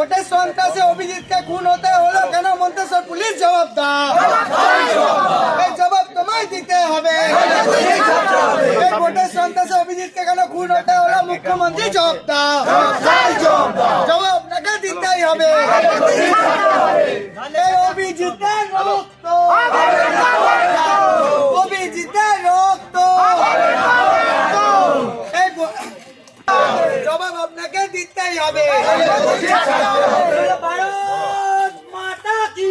ভোটের সন্ত্রাসে অভিজিৎকে খুন হতে হলো কেন? মন্তেশ্বর পুলিশ জবাব দাও। এই জবাব তোমায় দিতে হবে। এই ভোটের সন্ত্রাসে অভিজিৎকে কেন খুন হতে হলো? মুখ্যমন্ত্রী জবাব দাও। জবাব আপনাকে দিতেই হবে। এই অভিজিতের রক্ত। অভিজিতের রক্ত। হবে। ভারত মাতা কি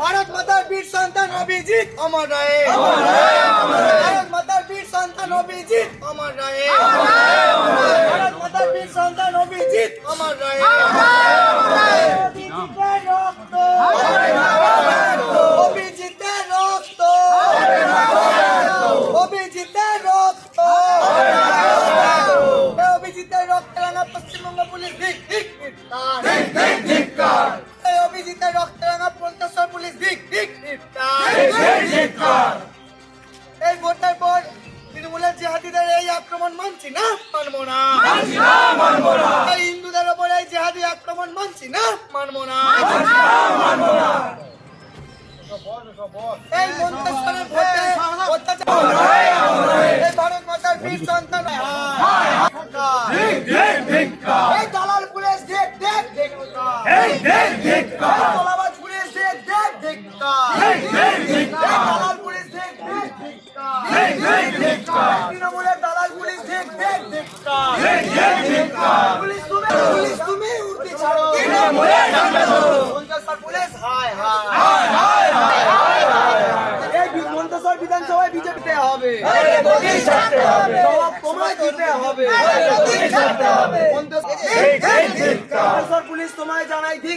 ভারত মাতার বীর সন্তান অভিজিৎ অমর রায়ে। ভারত মাতার বীর সন্তান অভিজিৎ অমর রায়ে। ভারত মাতার বীর সন্তান অভিজিৎ অমর রায়ে। রক্ত। বিধানসভায় বিজেপিতে হবে তোমায় দিতে হবে পুলিশ তোমায় জানাই ঠিক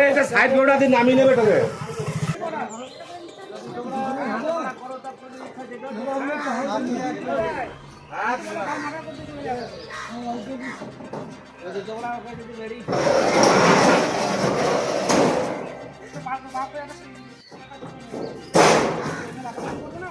এটা সাইড রোডা দিয়ে নামিয়ে নেবে না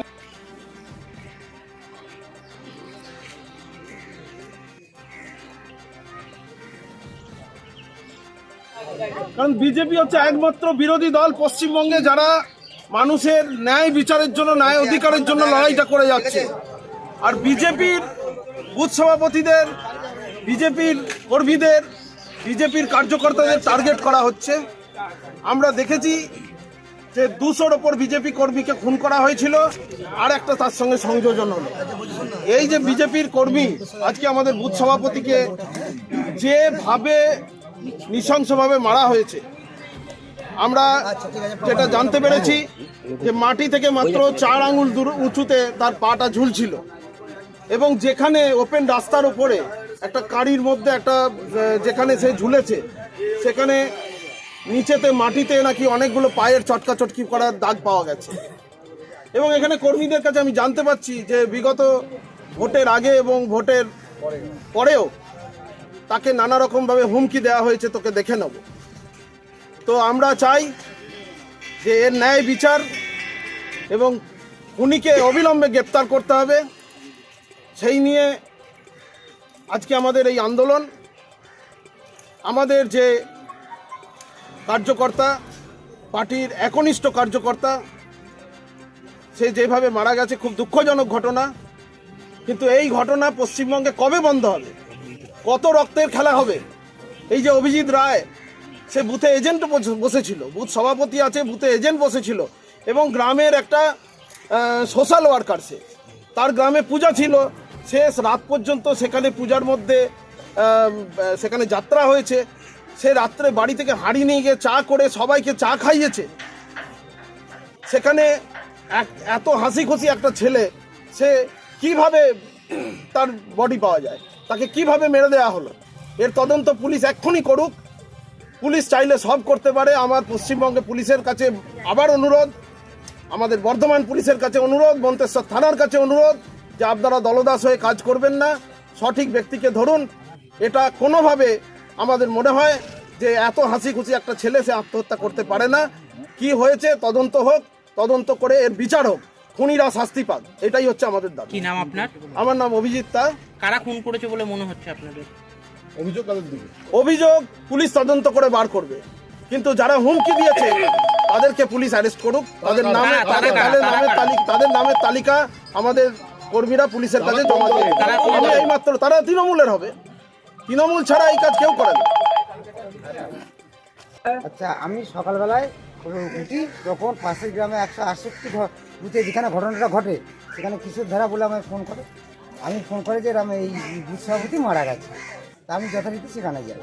কারণ বিজেপি হচ্ছে একমাত্র বিরোধী দল পশ্চিমবঙ্গে যারা মানুষের ন্যায় বিচারের জন্য, ন্যায় অধিকারের জন্য লড়াইটা করে যাচ্ছে। আর বিজেপির বুথ সভাপতিদের, বিজেপির কর্মীদের, বিজেপির কার্যকর্তাদের টার্গেট করা হচ্ছে। আমরা দেখেছি যে দুশোর ওপর বিজেপি কর্মীকে খুন করা হয়েছিল, আর একটা তার সঙ্গে সংযোজন হলো। এই যে বিজেপির কর্মী, আজকে আমাদের বুথ সভাপতিকে যেভাবে নৃশংসভাবে মারা হয়েছে। আমরা যেটা জানতে পেরেছি যে মাটি থেকে মাত্র চার আঙুল দূর উঁচুতে তার পাটা ঝুলছিল। এবং যেখানে ওপেন রাস্তার উপরে একটা গাড়ির মধ্যে একটা যেখানে সে ঝুলেছে সেখানে নিচেতে মাটিতে নাকি অনেকগুলো পায়ের চটকা চটকি করার দাগ পাওয়া গেছে। এবং এখানে কর্মীদের কাছে আমি জানতে পারছি যে বিগত ভোটের আগে এবং ভোটের পরেও তাকে নানা রকমভাবে হুমকি দেওয়া হয়েছে, তোকে দেখে নেব। তো আমরা চাই যে এর ন্যায় বিচার এবং উনিকে অবিলম্বে গ্রেপ্তার করতে হবে। সেই নিয়ে আজকে আমাদের এই আন্দোলন, আমাদের যে কার্যকর্তা, পার্টির একনিষ্ঠ কার্যকর্তা, সে যেভাবে মারা গেছে, খুব দুঃখজনক ঘটনা। কিন্তু এই ঘটনা পশ্চিমবঙ্গে কবে বন্ধ হবে? কত রক্তের খেলা হবে? এই যে অভিজিৎ রায়, সে বুথে এজেন্ট বসেছিল, বুথ সভাপতি আছে, বুথে এজেন্ট বসেছিল এবং গ্রামের একটা সোশ্যাল ওয়ার্কার সে। তার গ্রামে পূজা ছিল, শেষ রাত পর্যন্ত সেখানে পূজার মধ্যে সেখানে যাত্রা হয়েছে। সে রাত্রে বাড়ি থেকে হাঁড়ি নিয়ে গিয়ে চা করে সবাইকে চা খাইয়েছে। সেখানে এক- এত হাসি খুশি একটা ছেলে, সে কীভাবে তার বডি পাওয়া যায়? তাকে কীভাবে মেরে দেওয়া হলো? এর তদন্ত পুলিশ এক্ষুনি করুক। পুলিশ চাইলে সব করতে পারে। আমার পশ্চিমবঙ্গে পুলিশের কাছে আবার অনুরোধ। আমাদের বর্ধমান পুলিশের কাছে অনুরোধ। মন্তেশ্বর থানার কাছে অনুরোধ যে আপনারা দলদাস হয়ে কাজ করবেন না। সঠিক ব্যক্তিকে ধরুন। এটা কোনোভাবে আমাদের মনে হয় যে এত হাসি খুশি একটা ছেলে সে আত্মহত্যা করতে পারে না। কি হয়েছে? তদন্ত হোক। তদন্ত করে এর বিচার হোক। খুনিরা শাস্তি পাক। এটাই হচ্ছে আমাদের দাবি। কি নাম আপনার? আমার নাম অভিজিৎ তা। কারা খুন করেছে বলে মনে হচ্ছে আপনাদের? অভিযোগ অভিযোগ পুলিশ তদন্ত করে বার করবে। কিন্তু যারা হুমকি দিয়েছে তাদেরকে পুলিশ অ্যারেস্ট করুক। তাদের নামে তাদের কারা? তালিকা তাদের নামের তালিকা আমাদের কর্মীরা পুলিশের কাছে জমা কোন আমি দলের? এইমাত্র তারা তৃণমূলের হবে। তৃণমূল ছাড়া এই কাজ কেউ করে না। আচ্ছা আমি সকালবেলায় উঠি তখন পাশের গ্রামে একশো আটষট্টি বুথে যেখানে ঘটনাটা ঘটে, সেখানে কিশোর ধারা বলে আমায় ফোন করে। আমি ফোন করে যে আমি এই বুথ সভাপতি মারা গেছে। তা আমি যথারীতি সেখানে যাই।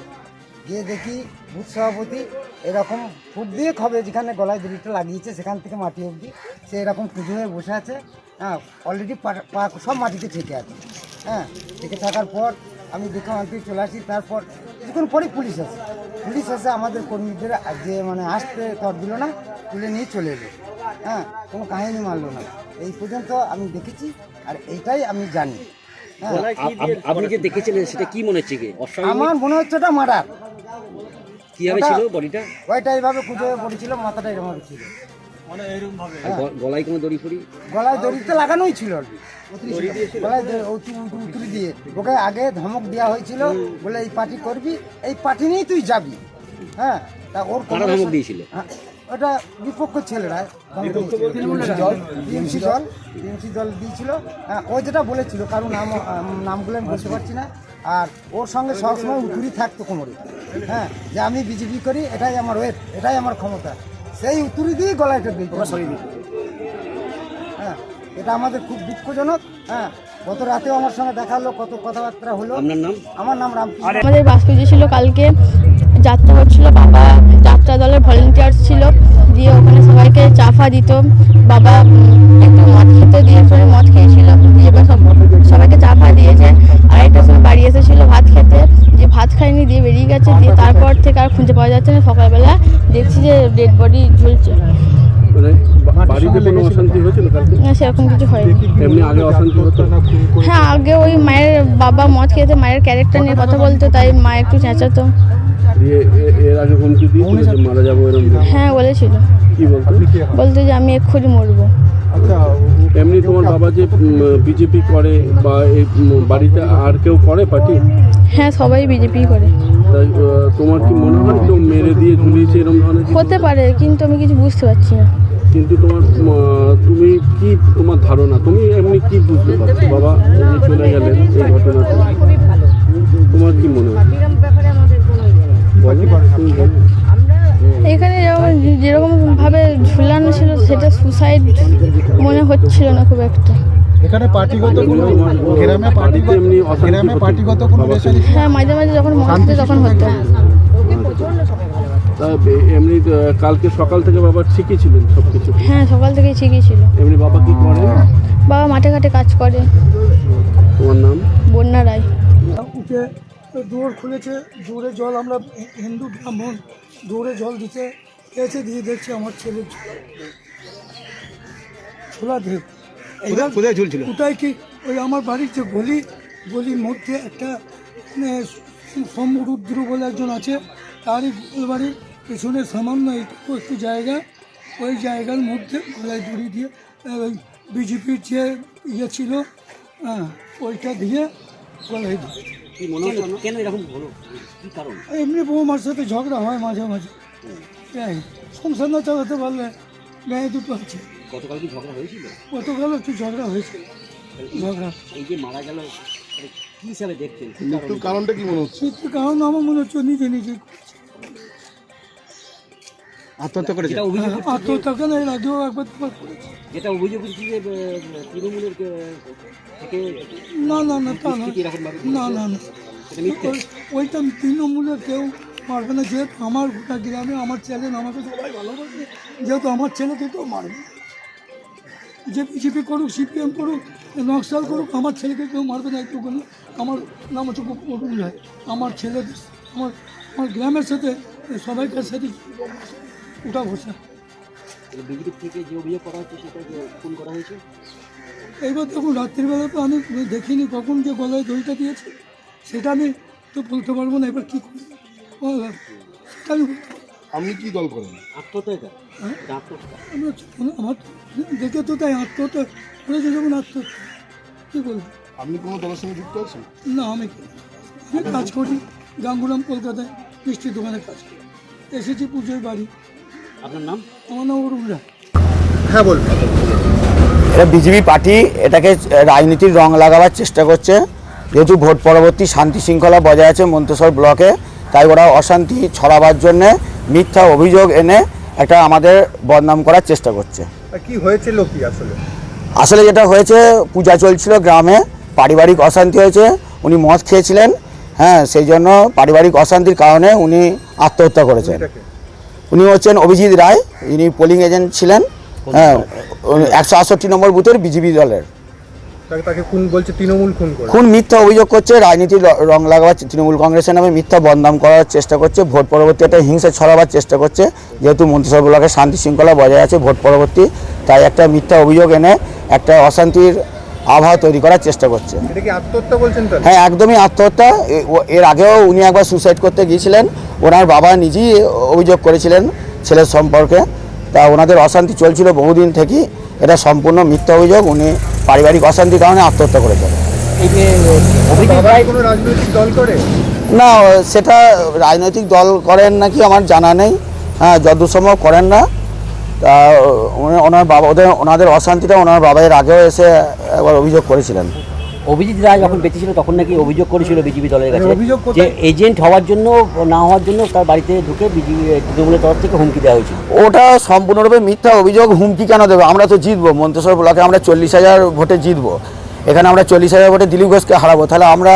গিয়ে দেখি বুথ সভাপতি এরকম ফুট দিয়ে খবে যেখানে গলায় দড়িটা লাগিয়েছে, সেখান থেকে মাটি অবধি। সে এরকম পুজো হয়ে বসে আছে। হ্যাঁ অলরেডি পা সব মাটিতে ঠেকে আছে। হ্যাঁ ঠেকে থাকার পর আমি দেখে অন্তে চলে আসি। তারপর কিছুক্ষণ পরেই পুলিশ আসে। পুলিশ এসে আমাদের কর্মীদের যে মানে আসতে কর দিল না তুলে নিয়ে চলে এলো। হ্যাঁ কোনো কাহিনী মারলো না। এই পর্যন্ত আমি দেখেছি আর এইটাই আমি জানি। হ্যাঁ। আপ- আপ- আপনি যে দেখেছিলেন সেটা কি মনে হচ্ছে কি? আমার মনে হচ্ছে ওটা মার্ডার। কীভাবে ওটা- ছিল বডিটা? ওইটা এইভাবে কুজো পড়েছিল মাথাটা এরকম ছিল। আর গ- গলায় কোনো দড়ি ফড়ি? গলায় দড়িতে লাগানোই ছিল। আর কি। গলায় দড়ি- উতু- উতু- উতুরি দিয়ে। ওকে আগে ধমক দেওয়া হয়েছিল বলে এই পার্টি করবি এই পার্টি নিয়েই তুই যাবি। হ্যাঁ তা ওর ধমক দিয়েছিল? হ্যাঁ, ওটা বিপক্ষ ছেলেরা টিএমসি দল টিএমসি দল দিয়েছিল। হ্যাঁ, ও যেটা বলেছিল কারণ নাম নামগুলো আমি বলতে পারছি না। আর ওর সঙ্গে সবসময় উতুরি থাকতো কোমরে। হ্যাঁ যে আমি বিজেপি করি এটাই আমার ওয়েট এটাই আমার ক্ষমতা। সেই উতুরি দিয়ে গলায় দিত হ্যাঁ এটা আমাদের খুব দুঃখজনক হ্যাঁ। গত রাতেও আমার সঙ্গে দেখা হলো কত কথাবার্তা হলো। আপনার নাম? আমার নাম রামকৃষ্ণ। আমাদের বাস পুজো ছিল কালকে। যাত্রা হচ্ছিল বাবা যাত্রা দলের ভলেন্টিয়ার ছিল। দিয়ে ওখানে সবাইকে চাফা দিত। বাবা একটু মদ খেতে দিয়ে পরে মদ খেয়েছিল। দিয়ে এবার সব সবাইকে চাফা দিয়েছে। আড়াইটার সময় বাড়ি এসেছিল ভাত খেতে। যে ভাত খায়নি দিয়ে বেরিয়ে গেছে। দিয়ে তারপর থেকে আর খুঁজে পাওয়া যাচ্ছে না। সকালবেলা দেখছি যে ডেড বডি ঝুলছে। বাড়িতে কোনো অশান্তি হয়েছিল কালকে? না সেরকম কিছু হয়নি। এমনি আগে অশান্তি হতো? হ্যাঁ আগে ওই মায়ের বাবা মদ খেতে মায়ের ক্যারেক্টার নিয়ে কথা বলতো তাই মা একটু চেঁচাতো। এর আগে হুমকি দিয়েছিল যে মারা যাব এরকম হ্যাঁ বলেছিল। কি বলতো? বলতো যে আমি এক্ষুনি মরবো। এমনি তোমার বাবা যে বিজেপি করে বা এই বাড়িতে আর কেউ করে পার্টি? হ্যাঁ সবাই বিজেপি করে। তোমার কি মনে হয় কেউ মেরে দিয়ে ঝুলিয়েছে এরকম ধরনের হতে পারে কিন্তু আমি কিছু বুঝতে পারছি না। কিন্তু তোমার তুমি কি তোমার ধারণা? তুমি এমনি কি বুঝতে পারছ? বাবা যে চলে গেলেন এই ঘটনাতে। তোমার কি মনে হয়? বলো। এখানে যেরকম যেরকম ভাবে ঝুলানো ছিল সেটা সুসাইড মনে হচ্ছিল না খুব একটা। এখানে পার্টিগত কোনো গ্রামে পার্টিগত গ্রামে পার্টিগত কোনো হ্যাঁ মাঝে মাঝে যখন মনে হতো তখন হতো। এমনি কালকে সকাল থেকে বাবা ঠিকই ছিলেন সব কিছু হ্যাঁ সকাল থেকেই ঠিকই ছিল। এমনি বাবা কি করে বাবা মাঠে ঘাটে কাজ করে। তোমার নাম? বন্যা রায়। উঠে দুয়ার খুলেছে দূরে জল আমরা হিন্দু ব্রাহ্মণ দূরে জল দিতে এসে দিয়ে দেখছি আমার ছেলে ছোলা দেব কোথায় ঝুলছিল? কোথায় কি ওই আমার বাড়ির যে গলি গলির মধ্যে একটা মানে, সমরুদ্র বলে একজন আছে তারই গোল বাড়ির পেছনে সামান্য এইটুকু একটু জায়গা ওই জায়গার মধ্যে গলায় দড়ি দিয়ে ওই বিজেপির যে ইয়ে ছিল হ্যাঁ ওইটা দিয়ে গলায় দিয়ে। কি মনে কেন এরকম হলো? কি কারণ? এমনি বৌমার সাথে ঝগড়া হয় মাঝে মাঝে। তাই সংসার না চালাতে পারলে গায়ে দুটো আছে। গতকাল কি ঝগড়া হয়েছিল? গতকাল একটু ঝগড়া হয়েছিল। ঝগড়া। এই যে মারা গেল কি হিসাবে দেখছেন? মৃত্যুর কারণটা কি মনে হচ্ছে? কিন্তু কারণ আমার মনে হচ্ছে নিজে নিজে আত্মহত্যা করেছে? যেটা অভিযোগ উঠছে যে- আত্মহত্যা কেন? এর আগেও একবার দুবার করেছে। যেটা অভিযোগ উঠছে যে আহ, তৃণমূলের আহ, থেকে না না না তা না দুষ্কৃতী না না না। এটা মিথ্যে। ওই- ওইটা তৃণমূলের কেউ মারবে না। যেহেতু আমার গোটা গ্রামে আমার ছেলে আমাকে সবাই ভালোবাসে। যেহেতু আমার ছেলেকে কেউ মারবে না। যে বিজেপি করুক সিপিএম করুক নকশাল করুক আমার ছেলেকে কেউ মারবে না একটুখানি। আমার নাম হচ্ছে অরুণ রায়। আমার ছেলে আমার আমার গ্রামের সাথে সবাইকার সাথে ওটা বসে। বিজেপি থেকে যে অভিযোগ করা হচ্ছে সেটা যে খুন করা হয়েছে? এইবার দেখুন রাত্রিবেলা তো আমি দেখিনি কখন যে গলায় দইটা দিয়েছে সেটা আমি তো বলতে পারব না এবার কী করব। ও, সেটা আমি। আপনি কি দল করেন? আত্মহত্যা হ্যাঁ? আমরা আমার তো দেখে তো তাই আত্মহত্যা করেছে যখন আত্মহত্যা। কী বলব? আপনি কোনো দলের সঙ্গে যুক্ত আছেন? না আমি আমি কাজ করি গাঙ্গুরাম কলকাতায় মিষ্টির দোকানে কাজ করি। এসেছি পুজোর বাড়ি। আপনার নাম? আমার নাম অরুণ। হ্যাঁ বলুন। এটা বিজেপি পার্টি এটাকে রাজনীতির রং লাগাবার চেষ্টা করছে। যেহেতু ভোট পরবর্তী শান্তি শৃঙ্খলা বজায় আছে মন্তেশ্বর ব্লকে তাই ওরা অশান্তি ছড়াবার জন্যে মিথ্যা অভিযোগ এনে একটা আমাদের বদনাম করার চেষ্টা করছে। কি হয়েছিল কি আসলে? আসলে যেটা হয়েছে পূজা চলছিল গ্রামে পারিবারিক অশান্তি হয়েছে উনি মদ খেয়েছিলেন হ্যাঁ সেই জন্য পারিবারিক অশান্তির কারণে উনি আত্মহত্যা করেছেন। উনি হচ্ছেন অভিজিৎ রায় ইনি পোলিং এজেন্ট ছিলেন হ্যাঁ একশো আটষট্টি নম্বর বুথের বিজেপি দলের। তাকে খুন বলছে তৃণমূল খুন করে। খুন মিথ্যা অভিযোগ করছে রাজনীতির র- লাগাবার তৃণমূল কংগ্রেসের নামে মিথ্যা বদনাম করার চেষ্টা করছে ভোট পরবর্তী একটা হিংসা ছড়াবার চেষ্টা করছে যেহেতু মন্ত্রিসভা ব্লকে শান্তি শৃঙ্খলা বজায় আছে ভোট পরবর্তী তাই একটা মিথ্যা অভিযোগ এনে একটা অশান্তির আবহাওয়া তৈরি করার চেষ্টা করছে। এটা কি আত্মহত্যা বলছেন তাহলে? হ্যাঁ একদমই আত্মহত্যা। এর আগেও উনি একবার সুসাইড করতে গিয়েছিলেন ওনার বাবা নিজেই অভিযোগ করেছিলেন ছেলের সম্পর্কে। তা ওনাদের অশান্তি চলছিল বহুদিন থেকেই এটা সম্পূর্ণ মিথ্যা অভিযোগ। উনি পারিবারিক অশান্তির কারণে আত্মহত্যা করেছেন। এই যে অভিজিৎ বাবা রায় কোনো রাজনৈতিক দল করে? না সেটা রাজনৈতিক দল করেন নাকি আমার জানা নেই। হ্যাঁ যতদূর সম্ভব করেন না। তা উনি- ওনার বাবা ওদের ওনাদের অশান্তিটা ওনার বাবা এর আগেও এসে একবার অভিযোগ করেছিলেন। অভিজিৎ রায় যখন বেঁচে ছিল তখন নাকি অভিযোগ করেছিল বিজেপি দলের কাছে যে এজেন্ট হওয়ার জন্য না হওয়ার জন্য তার বাড়িতে ঢুকে বিজেপি তৃণমূলের তরফ থেকে হুমকি দেওয়া হয়েছিল। ওটা সম্পূর্ণরূপে মিথ্যা অভিযোগ হুমকি কেন দেবে? আমরা তো জিতবো। মন্তেশ্বর ব্লকে আমরা চল্লিশ হাজার ভোটে জিতবো। এখানে আমরা চল্লিশ হাজার ভোটে দিলীপ ঘোষকে হারাবো। তাহলে আমরা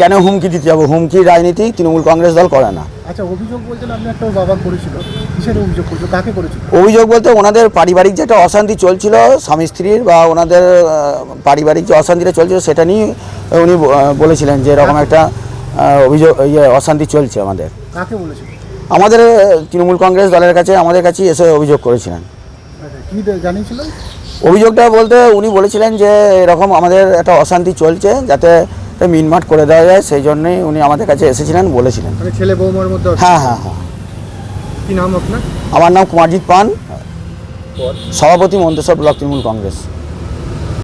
কেন হুমকি দিতে যাব? হুমকি রাজনীতি তৃণমূল কংগ্রেস দল করে না। আচ্ছা অভিযোগ বলছেন আপনি একটা বাবা করেছিল। কিসের অভিযোগ করেছিল? কাকে করেছিল? অভিযোগ বলতে ওনাদের পারিবারিক যেটা অশান্তি চলছিল স্বামী স্ত্রীর বা ওনাদের পারিবারিক যে অশান্তিটা চলছিল সেটা নিয়ে উনি বলেছিলেন যে এরকম একটা অভিযোগ ইয়ে অশান্তি চলছে আমাদের। কাকে বলেছিল? আমাদের তৃণমূল কংগ্রেস দলের কাছে আমাদের কাছে এসে অভিযোগ করেছিলেন। আচ্ছা কি জানিয়েছিলেন? অভিযোগটা বলতে উনি বলেছিলেন যে এরকম আমাদের একটা অশান্তি চলছে যাতে মিনমাট করে দেওয়া যায় সেই জন্যই উনি আমাদের কাছে এসেছিলেন বলেছিলেন। মানে ছেলে বৌমার মধ্যে হ্যাঁ হ্যাঁ হ্যাঁ। কি নাম আপনার? আমার নাম কুমারজিৎ পান। সভাপতি মন্ত্রিসভ ব্লক তৃণমূল কংগ্রেস।